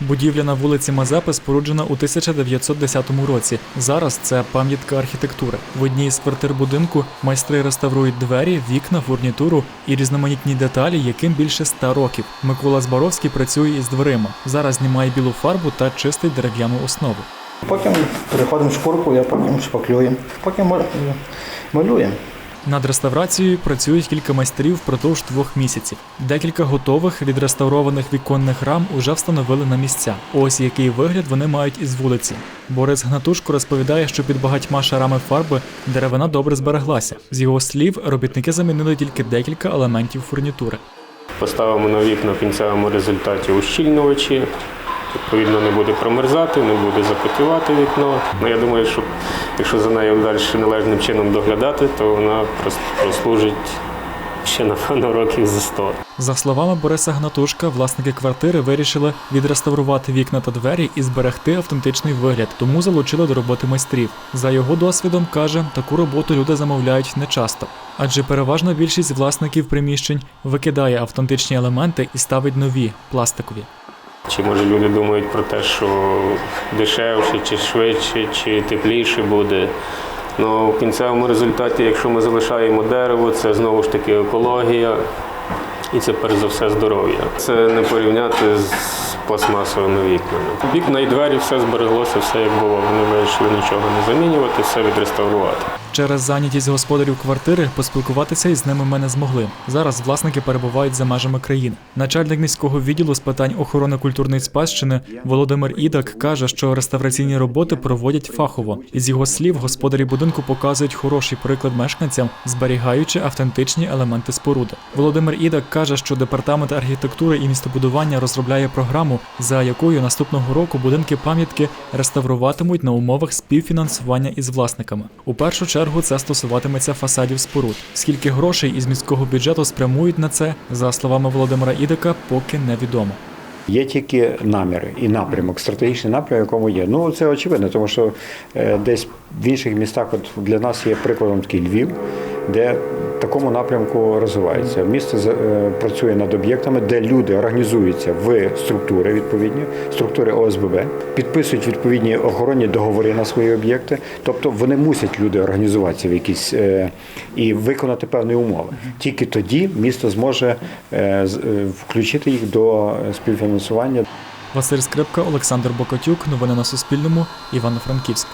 Будівля на вулиці Мазепи споруджена у 1910 році. Зараз це пам'ятка архітектури. В одній з квартир будинку майстри реставрують двері, вікна, фурнітуру і різноманітні деталі, яким більше 100 років. Микола Збаровський працює із дверима. Зараз знімає білу фарбу та чистить дерев'яну основу. Потім переходимо шкурку, я потім шпаклюємо, потім мал- малюємо. Над реставрацією працюють кілька майстрів впродовж двох місяців. Декілька готових відреставрованих віконних рам уже встановили на місця. Ось який вигляд вони мають із вулиці. Борис Гнатушко розповідає, що під багатьма шарами фарби деревина добре збереглася. З його слів, робітники замінили тільки декілька елементів фурнітури. Поставимо на вікна в кінцевому результаті ущільнювачі. Відповідно, не буде промерзати, не буде запотівати вікно. Ну, я думаю, що якщо за нею далі належним чином доглядати, то вона прос- прослужить ще напевно років за 100. За словами Бориса Гнатушка, власники квартири вирішили відреставрувати вікна та двері і зберегти автентичний вигляд, тому залучили до роботи майстрів. За його досвідом каже, таку роботу люди замовляють нечасто, адже переважна більшість власників приміщень викидає автентичні елементи і ставить нові пластикові. Чи може люди думають про те, що дешевше, чи швидше, чи тепліше буде. Ну, в кінцевому результаті, якщо ми залишаємо дерево, це знову ж таки екологія і це перш за все здоров'я. Це не порівняти з пластмасовими вікнами. Вікна і двері все збереглося, все як було. Вони вирішили нічого не замінювати, все відреставрувати. Через зайнятість господарів квартири поспілкуватися із ними ми не змогли. Зараз власники перебувають за межами країни. Начальник міського відділу з питань охорони культурної спадщини Володимир Ідак каже, що реставраційні роботи проводять фахово. Із його слів, господарі будинку показують хороший приклад мешканцям, зберігаючи автентичні елементи споруди. Володимир Ідак каже, що департамент архітектури і містобудування розробляє програму, за якою наступного року будинки пам'ятки реставруватимуть на умовах співфінансування із власниками. У першу чергу це стосуватиметься фасадів споруд. Скільки грошей із міського бюджету спрямують на це, за словами Володимира Ідака, поки невідомо. Є тільки наміри і напрямок, стратегічний напрямок, якому є. Ну це очевидно, тому що е, десь в інших містах, от для нас є прикладом такий Львів, де в такому напрямку розвивається. Місто з- е, працює над об'єктами, де люди організуються в структури відповідні, структури ОСББ, підписують відповідні охоронні договори на свої об'єкти. Тобто вони мусять люди організуватися в якісь е, і виконати певні умови. Тільки тоді місто зможе е, з- включити їх до співфінансування. Василь Скрипка, Олександр Бокатюк. Новини на Суспільному. Івано-Франківськ.